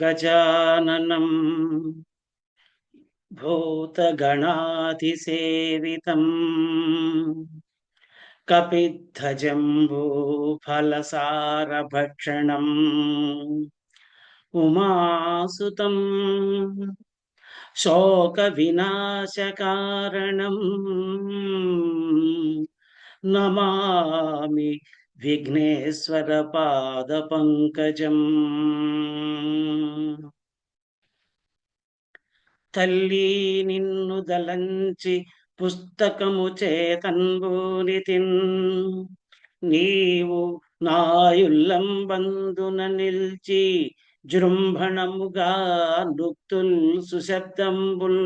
गजाननं भूतगणातिसेवितम् कपिद्धजम्बूफलसारभक्षणम् उमासुतं शोकविनाशकारणम् नमामि విఘ్నేశ్వర పాద పంకజం తల్లి నిన్ను దలంచి పుస్తకము చేతన్బూనితిన్. నీవు నాయుల్లంబందున నిల్చి జృంభణముగా నృక్తుల్ సుశబ్దంబుల్.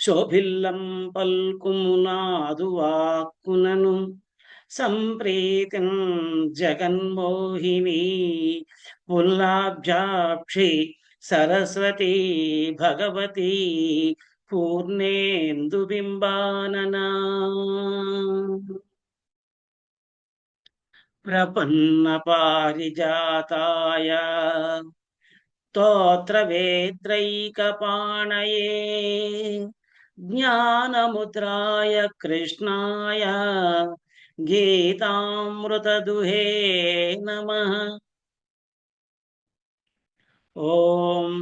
శోభిల్లం పల్కుమునాదు వాక్కునను సంప్రీతిన్ జగన్మోహిని పుల్లాబ్జాక్షి సరస్వతి భగవతి పూర్ణేందుబింబాననా. ప్రపన్న పారిజాతాయ స్తోత్రవేత్రైకపాణయే. జ్ఞానముద్రాయ కృష్ణాయ గీతామృతదుహే నమ ఓం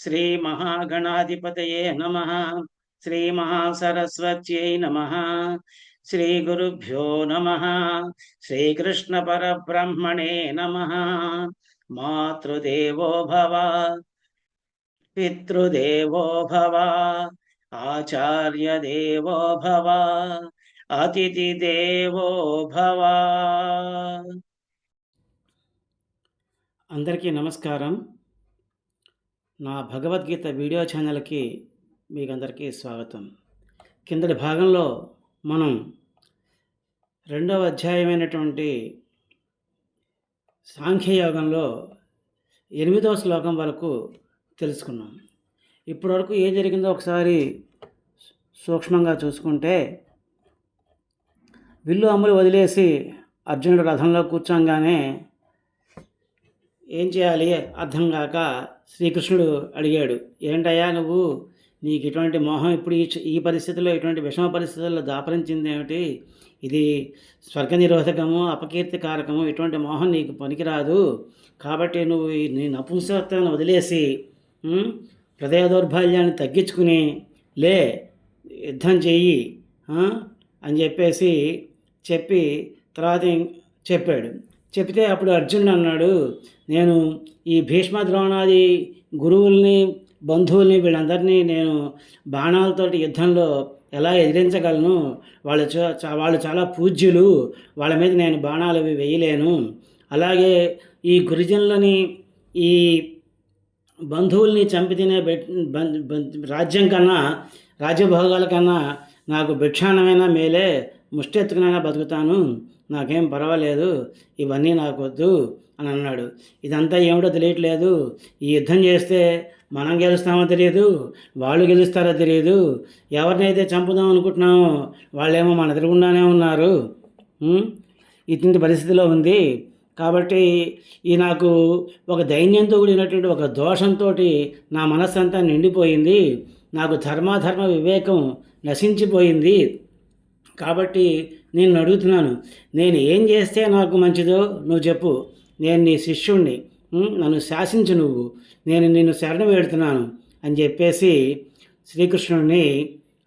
శ్రీ మహాగణాధిపతయే నమ శ్రీ మహాసరస్వత్యై నమ శ్రీ గురుభ్యో నమ శ్రీకృష్ణ పరబ్రహ్మణే నమ మాతృదేవో భవ పితృదేవో భవ ఆచార్య దేవో భవ అతిథిదేవో భవ. అందరికీ నమస్కారం. నా భగవద్గీత వీడియో ఛానల్కి మీకు అందరికీ స్వాగతం. కిందటి భాగంలో మనం రెండవ అధ్యాయమైనటువంటి సాంఖ్యయోగంలో ఎనిమిదవ శ్లోకం వరకు తెలుసుకున్నాం. ఇప్పటివరకు ఏం జరిగిందో ఒకసారి సూక్ష్మంగా చూసుకుంటే విల్లు అమ్ములు వదిలేసి అర్జునుడు రథంలో కూర్చోగానే ఏం చేయాలి అర్థం కాక శ్రీకృష్ణుడు అడిగాడు ఏంటయ్యా నువ్వు? నీకు ఇటువంటి మోహం ఇప్పుడు ఈ ఈ పరిస్థితుల్లో ఇటువంటి విషమ పరిస్థితుల్లో దాపరించింది ఏమిటి ఇది స్వర్గ నిరోధకము అపకీర్తి కారకము ఇటువంటి మోహం నీకు పనికిరాదు. కాబట్టి నువ్వు నీ నపుంసత్వాన్ని వదిలేసి హృదయ దౌర్బల్యాన్ని తగ్గించుకుని లే యుద్ధం చెయ్యి అని చెప్పేసి చెప్పి తర్వాత చెప్పాడు. చెప్తే అప్పుడు అర్జునుడు అన్నాడు నేను ఈ భీష్మ ద్రోణాది గురువుల్ని బంధువుల్ని వీళ్ళందరినీ నేను బాణాలతోటి యుద్ధంలో ఎలా ఎదిరించగలను? వాళ్ళు వాళ్ళు చాలా పూజ్యులు. వాళ్ళ మీద నేను బాణాలు అవి వేయలేను. అలాగే ఈ గురిజనులని ఈ బంధువుల్ని చంపి తినే రాజ్యం కన్నా రాజ్యభోగాల కన్నా నాకు భిక్షాణమైన మేలే. ముష్టి ఎత్తుకునైనా బతుకుతాను. నాకేం పర్వాలేదు. ఇవన్నీ నాకు వద్దు అని అన్నాడు. ఇదంతా ఏమిటో తెలియట్లేదు. ఈ యుద్ధం చేస్తే మనం గెలుస్తామో తెలియదు. వాళ్ళు గెలుస్తారో తెలియదు. ఎవరినైతే చంపుదాం అనుకుంటున్నామో వాళ్ళేమో మన ఎదురుగుండానే ఉన్నారు. ఇటువంటి పరిస్థితిలో ఉంది. కాబట్టి ఈ నాకు ఒక దైన్యంతో కూడినటువంటి ఒక దోషంతో నా మనస్సంతా నిండిపోయింది. నాకు ధర్మాధర్మ వివేకం నశించిపోయింది. కాబట్టి నేను అడుగుతున్నాను. నేను ఏం చేస్తే నాకు మంచిదో నువ్వు చెప్పు. నేను నీ శిష్యుణ్ణి నన్ను శాసించు నువ్వు. నేను నిన్ను శరణం వేడుతున్నాను అని చెప్పేసి శ్రీకృష్ణుడిని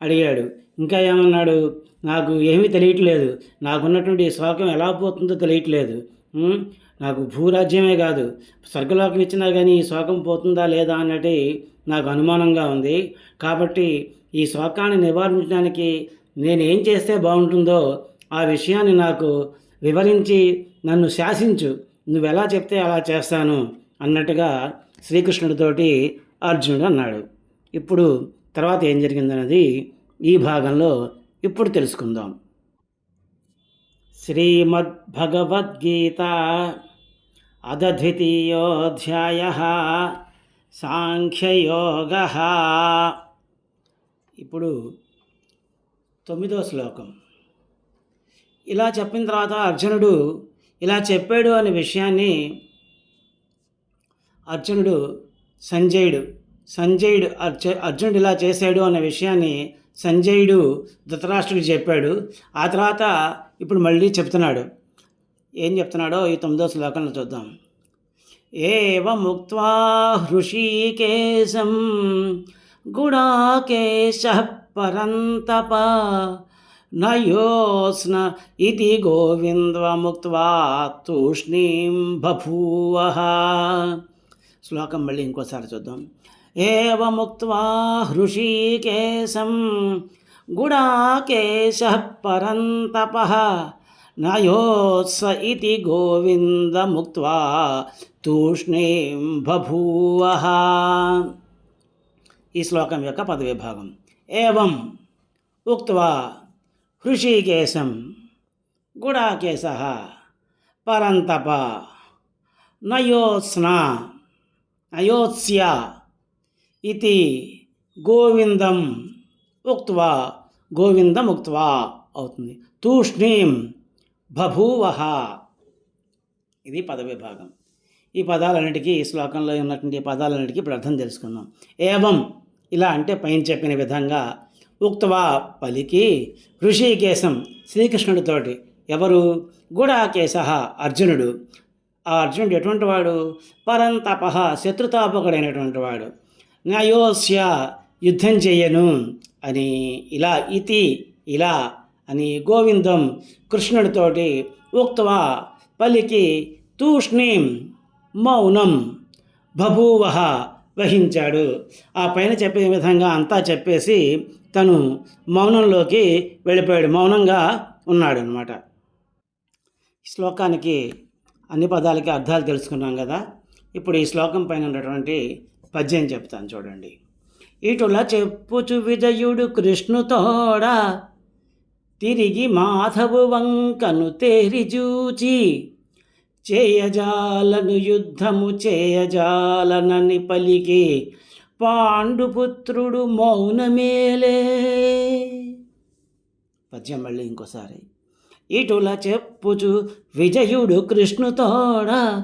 అడిగాడు. ఇంకా ఏమన్నాడు? నాకు ఏమీ తెలియట్లేదు. నాకున్నటువంటి శోకం ఎలా పోతుందో తెలియట్లేదు. నాకు భూరాజ్యమే కాదు. స్వర్గలోకం ఇచ్చినా కానీ ఈ శోకం పోతుందా లేదా అన్నది నాకు అనుమానంగా ఉంది. కాబట్టి ఈ శోకాన్ని నివారించడానికి నేను ఏం చేస్తే బాగుంటుందో ఆ విషయాన్ని నాకు వివరించి నన్ను శాసించు. నువ్వు ఎలా చెప్తే అలా చేస్తాను అన్నట్టుగా శ్రీకృష్ణుడితోటి అర్జునుడు అన్నాడు. ఇప్పుడు తర్వాత ఏం జరిగిందన్నది ఈ భాగంలో ఇప్పుడు తెలుసుకుందాం. శ్రీమద్భగవద్గీత అదద్వితీయోధ్యాయ సాంఖ్యయోగ. ఇప్పుడు తొమ్మిదో శ్లోకం. ఇలా చెప్పిన తర్వాత అర్జునుడు ఇలా చెప్పాడు అనే విషయాన్ని అర్జునుడు సంజయుడు సంజయుడు అర్జ అర్జునుడు ఇలా చేశాడు అన్న విషయాన్ని సంజయుడు ధృతరాష్ట్రుడికి చెప్పాడు. ఆ తర్వాత ఇప్పుడు మళ్ళీ చెప్తున్నాడు. ఏం చెప్తున్నాడో ఈ తొమ్మిదో శ్లోకంలో చూద్దాం. ఏవముక్త్వా హృషీకేశం గుడాకేశ పరంతప నయోస్న ఇది గోవిందముక్వా తూష్ణీం బభూవ. శ్లోకం మళ్ళీ ఇంకోసారి చూద్దాం. ఏముక్వా హృషీకేశం గుడాకేశ పరంతప నయోత్స ఇది గోవిందముక్వా తూష్ణీం బభూవ. ఈ శ్లోకం యొక్క పదవిభాగం. ఏవం ఉక్వా హృషీకేశం గుడాకేశ పరంతప నయోత్స్న నయోత్స్య ఇది గోవిందం ఉక్వా గోవిందం ఉక్త్వా అవుతుంది తూష్ణీం బభూవ ఇది పదవిభాగం. ఈ పదాలన్నిటికీ ఈ శ్లోకంలో ఉన్నటువంటి పదాలన్నిటికీ ఇప్పుడు అర్థం తెలుసుకుందాం. ఏవం ఇలా అంటే పైన చెప్పిన విధంగా ఉక్తవా పలికి ఋషికేశం శ్రీకృష్ణుడితోటి ఎవరు? గుడాకేశ అర్జునుడు. ఆ అర్జునుడు ఎటువంటి వాడు? పరంతప శత్రుతాపకుడైనటువంటి వాడు. నయోస్య యుద్ధం చేయను అని ఇలా ఇతి ఇలా అని గోవిందం కృష్ణుడితోటి ఉక్తవా పలికి తూష్ణీం మౌనం బభూవ వహించాడు. ఆ పైన చెప్పే విధంగా అంతా చెప్పేసి తను మౌనంలోకి వెళ్ళిపోయాడు. మౌనంగా ఉన్నాడు అనమాట శ్లోకానికి అన్ని పదాలకి అర్థాలు తెలుసుకున్నాం కదా. ఇప్పుడు ఈ శ్లోకం పైన ఉన్నటువంటి పద్యం చెప్తాను చూడండి. ఇటులా చెప్పుచు విజయుడు కృష్ణుతోడా తిరిగి మాధవు వంకను తేరిజూచి చేయజాలను యుద్ధము చేయజాలనని పలికి పాండుపుత్రుడు మౌనమేలే. పద్యం మళ్ళీ ఇంకోసారి. ఇటుల చెప్పుచు విజయుడు కృష్ణుతోడ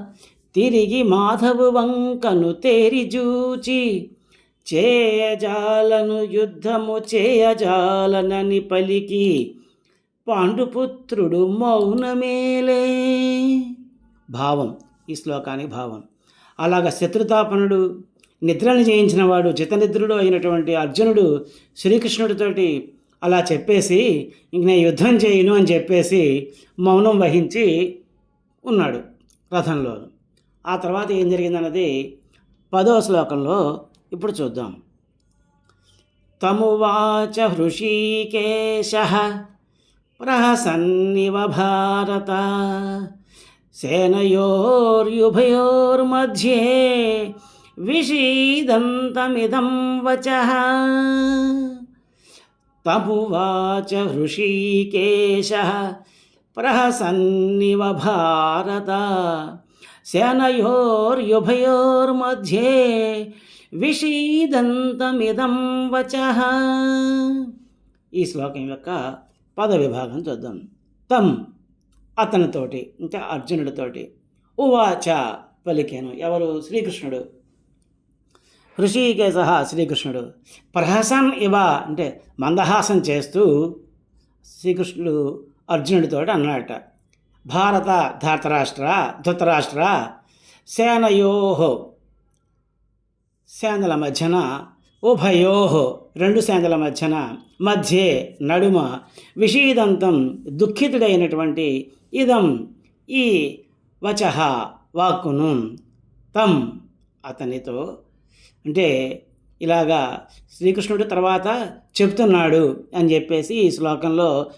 తిరిగి మాధవు వంకను తేరిజూచి చేయజాలను యుద్ధము చేయజాలనని పలికి పాండుపుత్రుడు మౌనమేలే. భావం ఈ శ్లోకానికి భావం. అలాగ శత్రుతాపనుడు నిద్రను జయించిన వాడు అయినటువంటి అర్జునుడు శ్రీకృష్ణుడితోటి అలా చెప్పేసి ఇంక నేను యుద్ధం చేయను అని చెప్పేసి మౌనం వహించి ఉన్నాడు రథంలో. ఆ తర్వాత ఏం జరిగిందన్నది పదో శ్లోకంలో ఇప్పుడు చూద్దాం. తమువాచ హృషీకేశ ప్రహసన్నివ భారత सेनोर्युभ्ये विषीदन्तमिदं वच। तमुवाच ऋषिकेश प्रहसन्निव भारत। सेनोर्युभ्ये విషీదంతమిదం वच। ఈ శ్లోకం యొక్క పద విభాగం అతనితోటి ఇంకా అర్జునుడితోటి. ఉవాచ పలికాను. ఎవరు? శ్రీకృష్ణుడు. ఋషికేశ శ్రీకృష్ణుడు. ప్రహసన్ ఇవ అంటే మందహాసం చేస్తూ శ్రీకృష్ణుడు అర్జునుడితో అన్నాడట. భారత ధాతరాష్ట్ర ధృతరాష్ట్ర సేనయోహో సేనల మధ్యన ఉభయోహో రెండు సేనల మధ్యన మధ్యే నడుమ విషీదంతం దుఃఖితుడైనటువంటి ఇదం ఈ వచహ వాక్కును తం అతనితో. అంటే ఇలాగా శ్రీకృష్ణుడు తర్వాత చెప్తున్నాడు అని చెప్పేసి ఈ శ్లోకంలో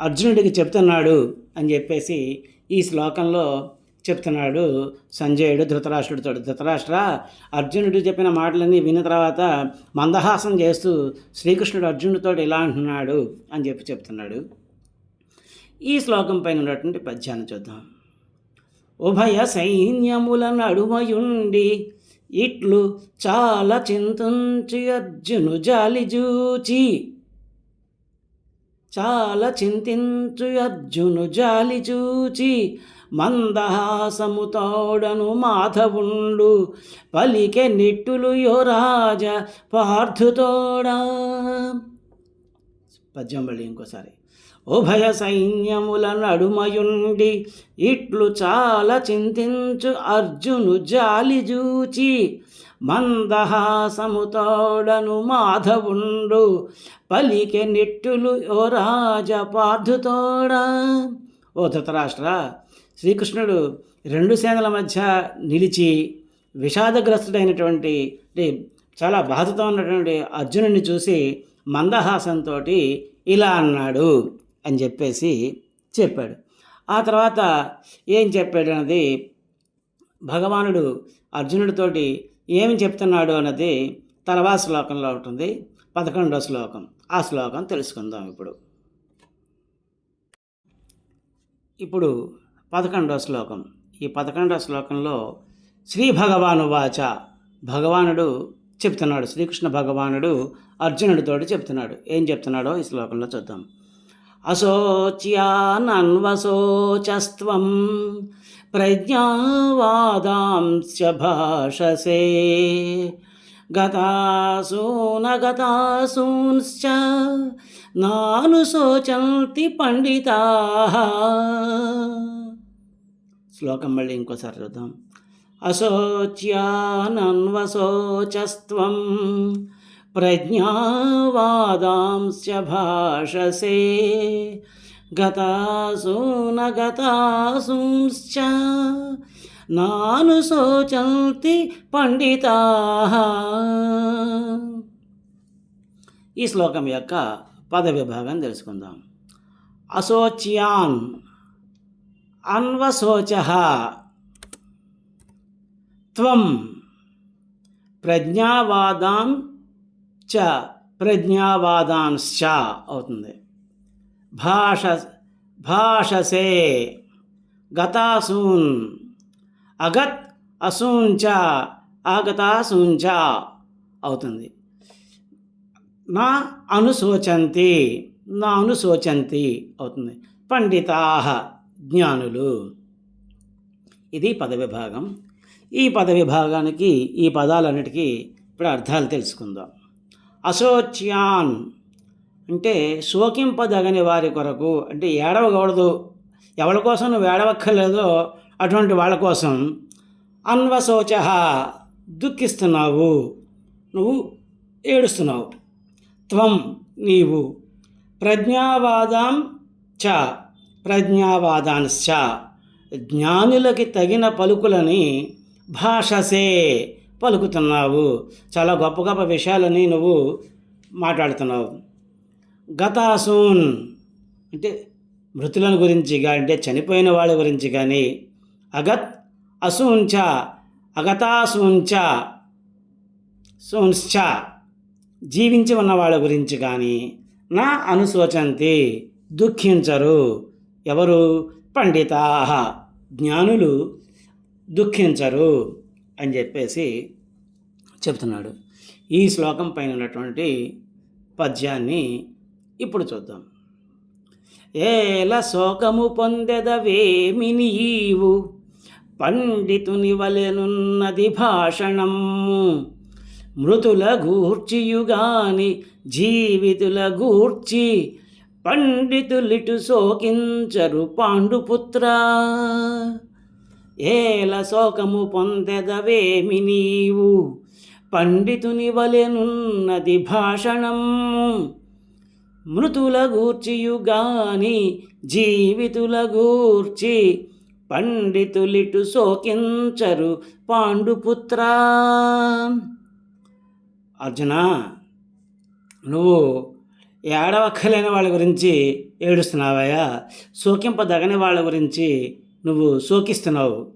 అర్జునుడికి చెప్తున్నాడు అని చెప్పేసి ఈ శ్లోకంలో చెప్తున్నాడు సంజయుడు ధృతరాష్ట్రుడితో ధృతరాష్ట్ర అర్జునుడు చెప్పిన మాటలన్నీ విన్న తర్వాత మందహాసం చేస్తూ శ్రీకృష్ణుడు అర్జునుడితో ఇలా అంటున్నాడు అని చెప్పి చెప్తున్నాడు. ఈ శ్లోకం పైన ఉన్నటువంటి పద్యాన్ని చూద్దాం. ఉభయ సైన్యముల నడుమయుండి ఇట్లు చాలా చింతించి అర్జును జాలిజూచి చాలా చింతించు అర్జును జాలిజూచి మందహాసముతోడను మాధవుండు. పలికె నిట్టులు యో రాజ పార్థుతోడా. పద్యం మళ్ళీ ఇంకోసారి. ఉభయ సైన్యముల నడుమయుండి ఇట్లు చాలా చింతించు అర్జును జాలి జూచి. మందహాసముతోడను మాధవుండు. పలికె నిట్టులు ఓ రాజ పార్థుతోడా. ఓ ధృతరాష్ట్ర శ్రీకృష్ణుడు రెండు సేనల మధ్య నిలిచి విషాదగ్రస్తుడైనటువంటి అంటే చాలా బాధతో ఉన్నటువంటి అర్జునుడిని చూసి మందహాసంతో ఇలా అన్నాడు అని చెప్పేసి చెప్పాడు. ఆ తర్వాత ఏం చెప్పాడు అన్నది భగవానుడు అర్జునుడితోటి ఏమి చెప్తున్నాడు అన్నది తర్వాత శ్లోకంలో ఉంటుంది. పదకొండో శ్లోకం. ఆ శ్లోకం తెలుసుకుందాం ఇప్పుడు. ఇప్పుడు పదకొండో శ్లోకం. ఈ పదకొండో శ్లోకంలో శ్రీ భగవాను వాచ భగవానుడు చెప్తున్నాడు. శ్రీకృష్ణ భగవానుడు అర్జునుడితోటి చెప్తున్నాడు. ఏం చెప్తున్నాడో ఈ శ్లోకంలో చూద్దాం. అశోచ్యానన్వశోచస్త్వం ప్రజ్ఞావాదాంశ భాషసే గతాసూనగతాసూంశ్చ నాను శోచంతి పండితా. శ్లోకం మళ్ళీ ఇంకోసారి చూద్దాం. అశోచ్యానన్వశోచస్వం ప్రజ్ఞావాదాంశ భాషసే గతాసూనగతాసూంశ్చ నాను శోచంతి పండితా. ఈ శ్లోకం యొక్క పద విభాగం తెలుసుకుందాం. అశోచ్యాన్ అన్వశోచ. త్వం ప్రజ్ఞావాదాం చ ప్రజ్ఞావాదాంశ్చ అవుతుంది. భాష భాషసే గతాసూన్ అగత్ అసూంచ ఆగతాసూంచ అవుతుంది. నా అనుశోచంతి నా అనుశోచంతి అవుతుంది. పండితా. జ్ఞానులు. ఇది పద విభాగం ఈ పద విభాగానికి ఈ పదాలన్నిటికీ ఇప్పుడు అర్థాలు తెలుసుకుందాం. అసోచ్యాన్ అంటే శోకింపదగని వారి కొరకు అంటే ఏడవకూడదు. ఎవరి కోసం నువ్వు ఏడవక్కర్లేదో అటువంటి వాళ్ళ కోసం అన్వశోచ దుఃఖిస్తున్నావు. నువ్వు ఏడుస్తున్నావు. త్వం నీవు ప్రజ్ఞావాదాం చ ప్రజ్ఞావాదాంశ జ్ఞానులకి తగిన పలుకులని భాషసే పలుకుతున్నావు. చాలా గొప్ప గొప్ప విషయాలని నువ్వు మాట్లాడుతున్నావు. గతాసూన్ అంటే మృతులను గురించి అంటే చనిపోయిన వాళ్ళ గురించి కానీ అగత్ అసూంచ అగతాసూంచ సూంశ్చ జీవించి ఉన్న వాళ్ళ గురించి కానీ నా అనుశోచంతి దుఃఖించరు. ఎవరు? పండితా జ్ఞానులు దుఃఖించరు అని చెప్పేసి చెప్తున్నాడు. ఈ శ్లోకం పైన ఉన్నటువంటి పద్యాన్ని ఇప్పుడు చూద్దాం. ఏల శోకము పొందెదవేమి నీవు పండితుని వలెనున్నది భాషణము. మృతుల గూర్చియుగాని జీవితుల గూర్చి పండితులిటు శోకించరు పాండుపుత్ర. ఏల శోకము పొందెదవేమి నీవు? పండితుని వలెనున్నది భాషణము. మృతుల గూర్చియుగాని జీవితుల గూర్చి పండితులిటు శోకించరు పాండుపుత్ర. అర్జున నువ్వు ఏడవక్కలేని వాళ్ళ గురించి ఏడుస్తున్నావయ్యా? శోకింపదగని వాళ్ళ గురించి నువ్వు శోకిస్తున్నావు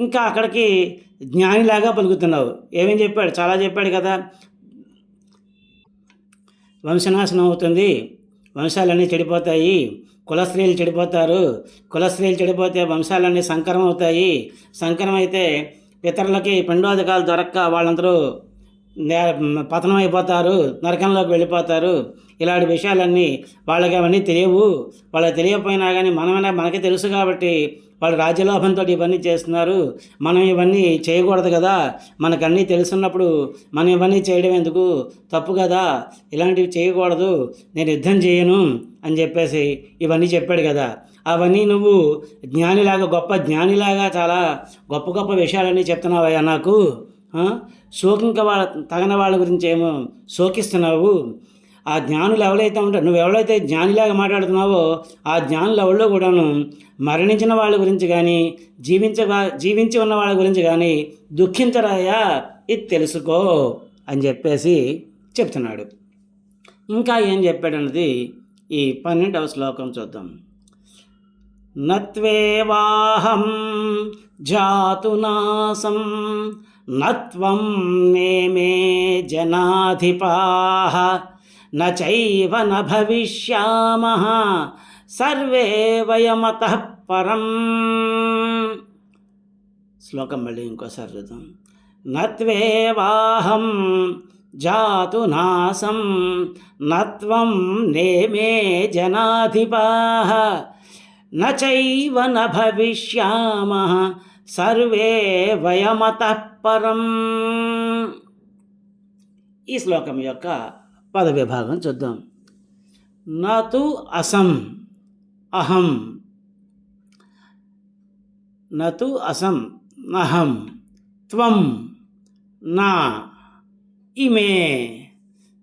ఇంకా అక్కడికి జ్ఞానిలాగా పలుకుతున్నావు. ఏమేం చెప్పాడు? చాలా చెప్పాడు కదా. వంశనాశనం అవుతుంది. వంశాలన్నీ చెడిపోతాయి. కుల స్త్రీలు చెడిపోతారు. కుల స్త్రీలు చెడిపోతే వంశాలన్నీ సంకరం అవుతాయి. సంకరం అయితే ఇతరులకి పిండోదకాలు దొరక్క వాళ్ళందరూ పతనం అయిపోతారు నరకంలోకి వెళ్ళిపోతారు. ఇలాంటి విషయాలన్నీ వాళ్ళకి అవన్నీ తెలియవు. వాళ్ళకి తెలియకపోయినా కానీ మనమైనా మనకి తెలుసు కాబట్టి వాళ్ళు రాజ్యలోభంతో ఇవన్నీ చేస్తున్నారు. మనం ఇవన్నీ చేయకూడదు కదా. మనకన్నీ తెలుసున్నప్పుడు మనం ఇవన్నీ చేయడం ఎందుకు? తప్పు కదా. ఇలాంటివి చేయకూడదు. నేను యుద్ధం చేయను అని చెప్పేసి ఇవన్నీ చెప్పాడు కదా. అవన్నీ నువ్వు జ్ఞానిలాగా గొప్ప జ్ఞానిలాగా చాలా గొప్ప గొప్ప విషయాలన్నీ చెప్తున్నావయ్యా నాకు. శోకింక వాళ్ళ తగన వాళ్ళ గురించి ఏమో శోకిస్తున్నావు. ఆ జ్ఞానులు ఎవరైతే ఉంటారో నువ్వు ఎవరైతే జ్ఞానిలాగా మాట్లాడుతున్నావో ఆ జ్ఞానులు ఎవరిలో కూడాను మరణించిన వాళ్ళ గురించి కానీ జీవించ జీవించి ఉన్న వాళ్ళ గురించి కానీ దుఃఖించరాయా? ఇది తెలుసుకో అని చెప్పేసి చెప్తున్నాడు. ఇంకా ఏం చెప్పాడన్నది ఈ పన్నెండవ శ్లోకం చూద్దాం. నత్వేవాహం జాతునాసం నత్వం నేమే జనాధిపాః న చైవ న భవిష్యామః సర్వే వయమతః పరం. శ్లోకం మళ్ళీ ఇంకోసారి చూద్దాం నత్వేవాహం జాతు నాసం నత్వం నేమే జనాధిపాః నైవ న భవిష్యామః సర్వే వయమత పరం ఈ శ్లోకం యొక్క పద విభాగం చూద్దాం. నతు అసం అహం. నతు అసం నహం. త్వం నా ఇమే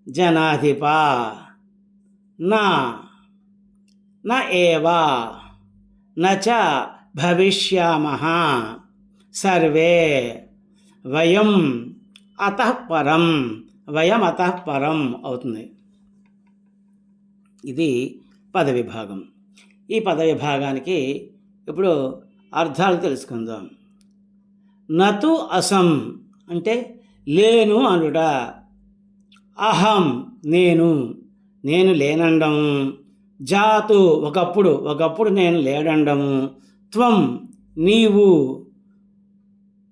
జనాధిపా. నా న ఏవా న చ భవిష్యామః సర్వే వయం అతఃపరం వయం అతఃపరం అవుతుంది. ఇది పద విభాగం ఈ పద విభాగానికి ఇప్పుడు అర్థాలు తెలుసుకుందాం. నతు అసం అంటే లేను అనుట. అహం నేను నేను లేనండము. జాతు ఒకప్పుడు ఒకప్పుడు నేను లేడండము. త్వం నీవు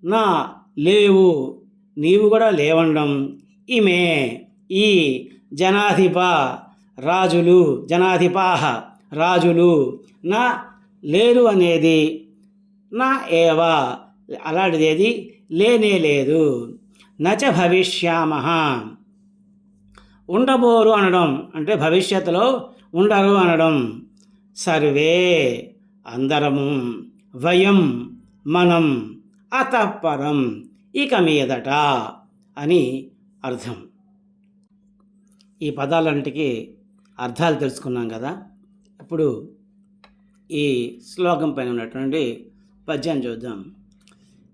నా లేవు. నీవు కూడా లేవండం. ఇమే ఈ జనాధిప రాజులు జనాధిపాహ రాజులు. నా లేరు అనేది నా ఏవా? అలాంటిదేది లేనే లేదు. నచ భవిష్యామ ఉండబోరు అనడం అంటే భవిష్యత్తులో ఉండరు అనడం. సర్వే అందరము వయం మనం అతఃపరం. ఇక మీదట అని అర్థం. ఈ పదాలంటికి అర్థాలు తెలుసుకున్నాం కదా. ఇప్పుడు ఈ శ్లోకం పైన ఉన్నటువంటి పద్యం చూద్దాం.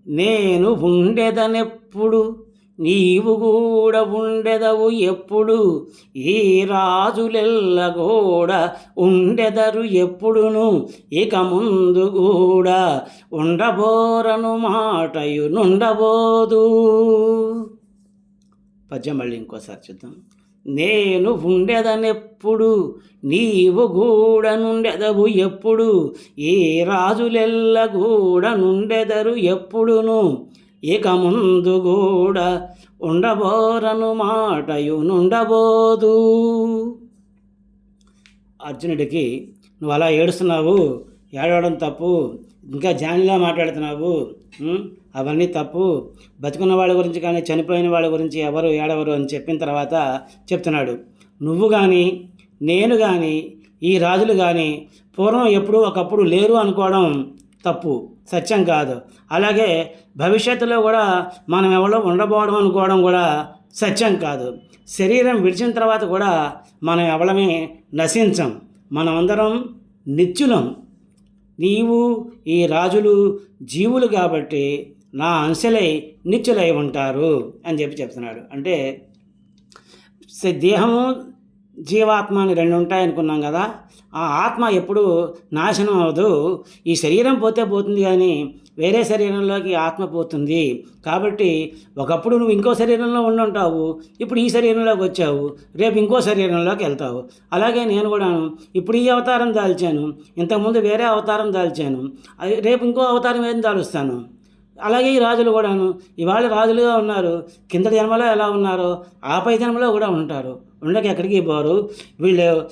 నేను ఉండేదనెప్పుడు నీవు కూడా ఉండెదవు ఎప్పుడు ఈ రాజులెల్ల కూడా ఉండెదరు ఎప్పుడును. ఇక ముందు కూడా ఉండబోరను మాటయు నుండబోదు. పద్యం మళ్ళీ ఇంకోసారి చూద్దాం. నేను ఉండెదనెప్పుడు నీవు కూడా నుండెదవు ఎప్పుడు ఈ రాజులెల్ల కూడా నుండెదరు ఎప్పుడును. ఇక ముందు కూడా ఉండబోరను మాటయు నుండబోదు. అర్జునుడికి నువ్వు అలా ఏడుస్తున్నావు ఏడవడం తప్పు ఇంకా జానిలా మాట్లాడుతున్నావు అవన్నీ తప్పు. బతుకున్న వాళ్ళ గురించి కానీ చనిపోయిన వాళ్ళ గురించి ఎవరు ఏడవరు అని చెప్పిన తర్వాత చెప్తున్నాడు. నువ్వు కానీ నేను కానీ ఈ రాజులు కానీ పూర్వం ఎప్పుడు ఒకప్పుడు లేరు అనుకోవడం తప్పు. సత్యం కాదు. అలాగే భవిష్యత్తులో కూడా మనం ఎవరో ఉండబోవడం అనుకోవడం కూడా సత్యం కాదు. శరీరం విడిచిన తర్వాత కూడా మనం ఎవరమే నశించం. మనమందరం నిత్యులం. నీవు ఈ రాజులు జీవులు కాబట్టి నా అంశలై నిత్యులై ఉంటారు అని చెప్పి చెప్తున్నాడు. అంటే దేహము జీవాత్మ అని రెండు ఉంటాయి అనుకున్నాం కదా ఆ ఆత్మ ఎప్పుడు నాశనం అవ్వదు. ఈ శరీరం పోతే పోతుంది కానీ వేరే శరీరంలోకి ఆత్మ పోతుంది. కాబట్టి ఒకప్పుడు నువ్వు ఇంకో శరీరంలో ఉండి ఉంటావు ఇప్పుడు ఈ శరీరంలోకి వచ్చావు రేపు ఇంకో శరీరంలోకి వెళ్తావు. అలాగే నేను కూడా ఇప్పుడు ఈ అవతారం దాల్చాను ఇంతకుముందు వేరే అవతారం దాల్చాను అది రేపు ఇంకో అవతారం ఏం దాలుస్తాను? అలాగే ఈ రాజులు కూడాను ఇవాళ రాజులుగా ఉన్నారు కింద జన్మలో ఎలా ఉన్నారో ఆపై జన్మలో కూడా ఉంటారు. ఉండక ఎక్కడికి పోరు? వీళ్ళు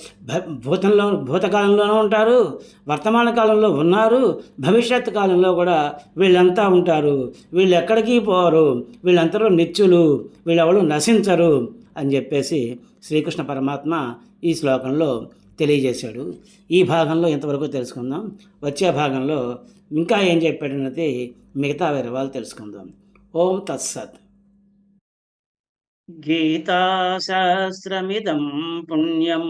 భూతంలో భూతకాలంలోనూ ఉంటారు వర్తమాన కాలంలో ఉన్నారు భవిష్యత్ కాలంలో కూడా వీళ్ళంతా ఉంటారు. వీళ్ళు ఎక్కడికి పోరు? వీళ్ళంతరూ నిత్యులు వీళ్ళెవరు నశించరు అని చెప్పేసి శ్రీకృష్ణ పరమాత్మ ఈ శ్లోకంలో తెలియజేశాడు. ఈ భాగంలో ఇంతవరకు తెలుసుకుందాం. వచ్చే భాగంలో ఇంకా ఏం చెప్పాడన్నది మిగతా వేరే వాళ్ళు తెలుసుకుందాం. ఓం తత్సత్. గీతాశాస్త్రమిదం పుణ్యం.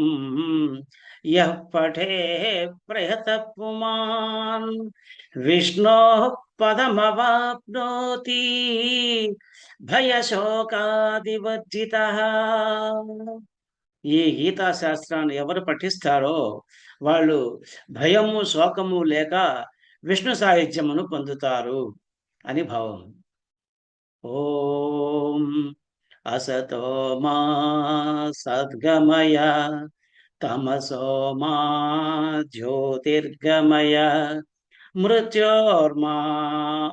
యః పఠే ప్రయత పుమాన్ విష్ణో పదమవాప్నోతి. భయశోకాదివర్జిత. ఈ గీతాశాస్త్రాన్ని ఎవరు పఠిస్తారో వాళ్ళు భయము శోకము లేక విష్ణు సాహిత్యమును పొందుతారు అని భావం. ఓం असतो मा सद्गमय, तमसो मा ज्योतिर्गमय, मृत्योर्मा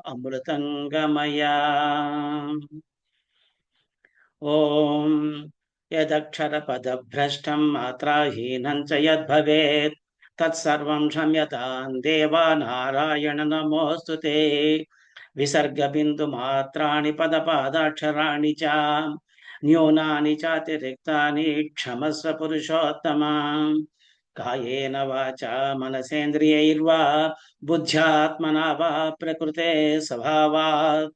अमृतङ्गमय। ॐ यदक्षरपदभ्रष्टं मात्राहीनं च यद्भवेत्, तत्सर्वं क्षम्यतां देवा नारायण नमोऽस्तु ते। విసర్గబిందు మాత్రాన్ని పదపాదాక్షరాణి చ న్యూనాని చాతిరిక్తాని క్షమస్వ పురుషోత్తమ. కాయేన వాచ మనసేంద్రియైర్వా బుద్ధ్యాత్మనా వా ప్రకృతే స్వభావాత్.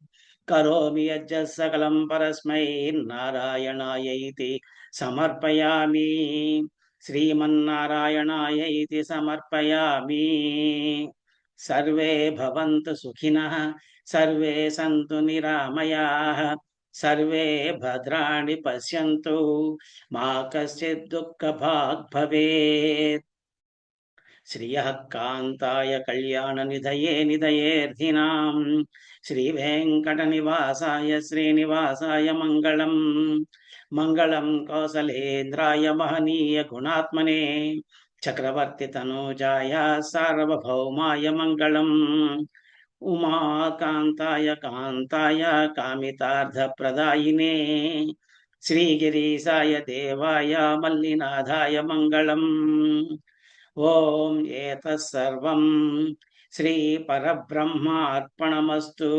కరోమి యజ్జ సకలం పరస్మై నారాయణాయైతి సమర్పయామి. శ్రీమన్నారాయణాయైతి సమర్పయామి. సర్వే భవంతు సుఖినః सर्वे सन्तु निरामयाः सर्वे भद्राणि पश्यन्तु मा कश्चित् दुःखभाग् भवेत् श्रियः कान्ताय कल्याणनिधये निधयेऽर्थिनाम् श्रीवेङ्कटनिवासाय श्रीनिवासाय मङ्गलम् मङ्गलं कौसलेन्द्राय महनीय गुणात्मने चक्रवर्तितनूजाय सार्वभौमाय मङ्गलम् ఉమాకాంతాయ కాంతాయ కామితార్థప్రదాయినే. శ్రీగిరీశాయ దేవాయ మల్లినాథాయ మంగళం. ఓం ఏతత్సర్వం శ్రీ పరబ్రహ్మ అర్పణమస్తు